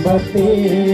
പുഴയൊരു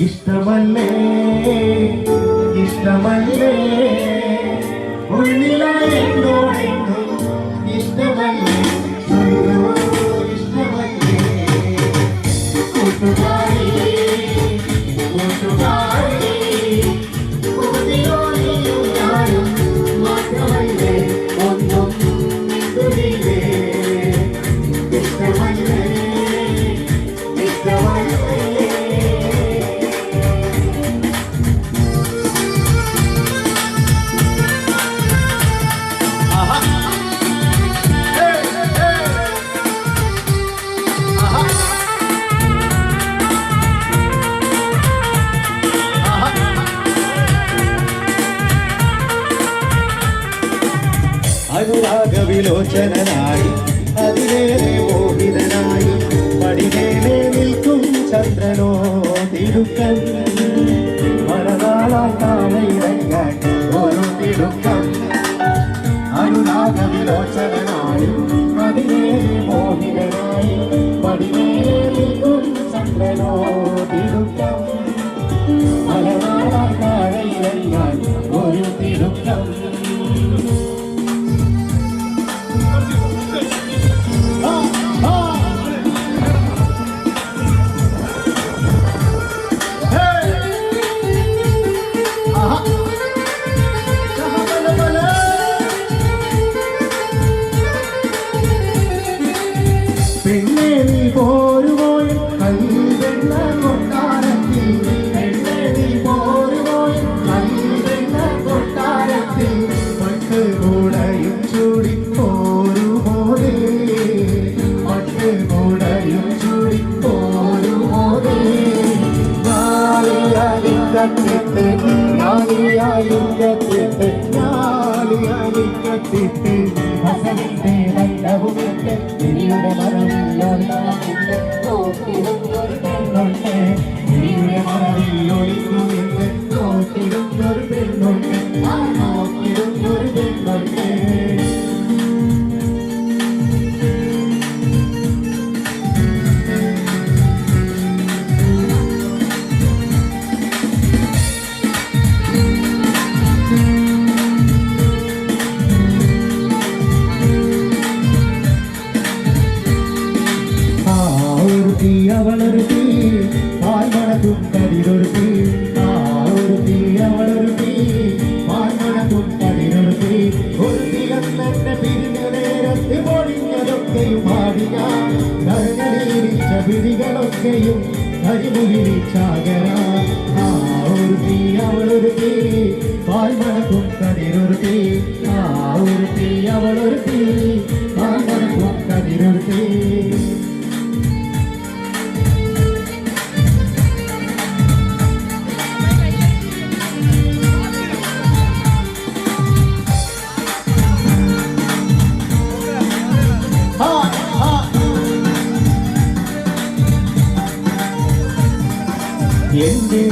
ഇഷ്ടമല്ലേ? ഇഷ്ടമല്ലേ? ഉള്ളിലായെന്നോടെന്നും ചിരിയുടെ മറവിൽ ഒളിക്കുന്നിന്ന് നോക്കിടും ഒരു പെണ്ണുണ്ട് ചിരിയുടെ മറവിൽ ഒളിക്കുന്നിന്ന് നോക്കിടും ഒരു പെണ്ണുണ്ട് Thank you. Bindi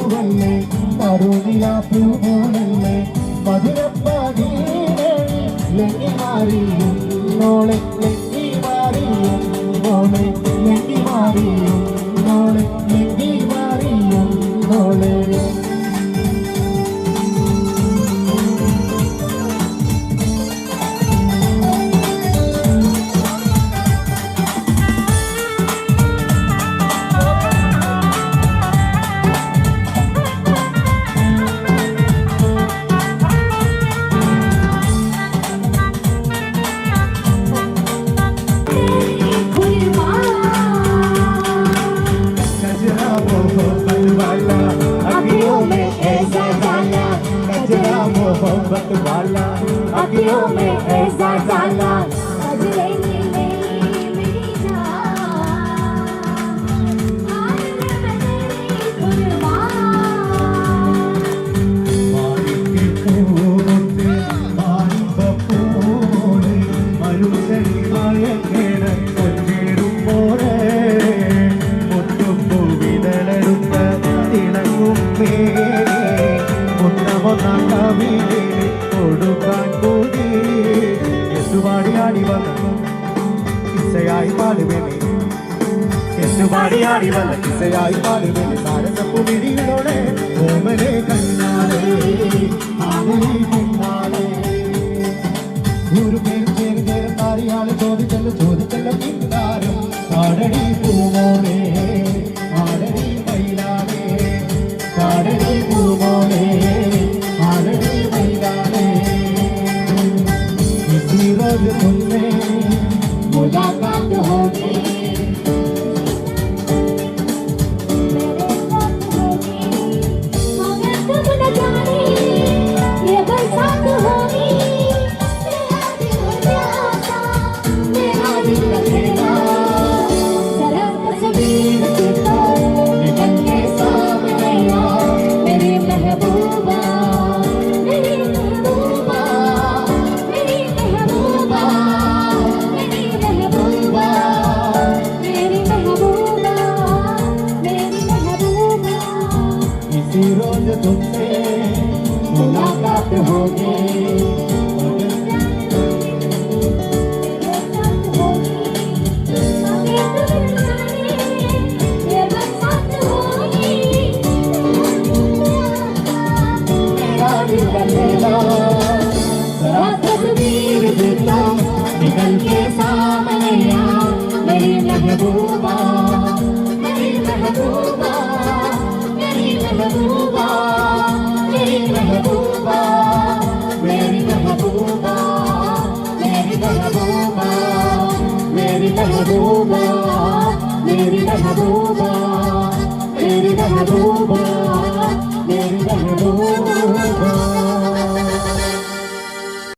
പൂവല്ലേ? കരുണില പൂവല്ലേ മധുരപ്പാടിയിലെ ലെങ്ങി മാറി നോളെ ലെങ്ങി മാറി നോളെ ലെങ്ങി മാറി നോളെ ലെങ്ങി മാറി നോളെ ആടി ആടി വന്ന ഇസയായി പാടുവേ സാരസപ്പു വിരിയോടെ ഓമനെ കണ്ണാലേ കണ്ണാലേ ഒരു പേര് ചേർ പേര് പാറിയാളെ ചോദിച്ചല്ലോ ചോദിച്ചല്ലോ പിന്താരം പാടടി പൂമോനേ. Mahbooba, Meri Mahbooba, Meri Mahbooba.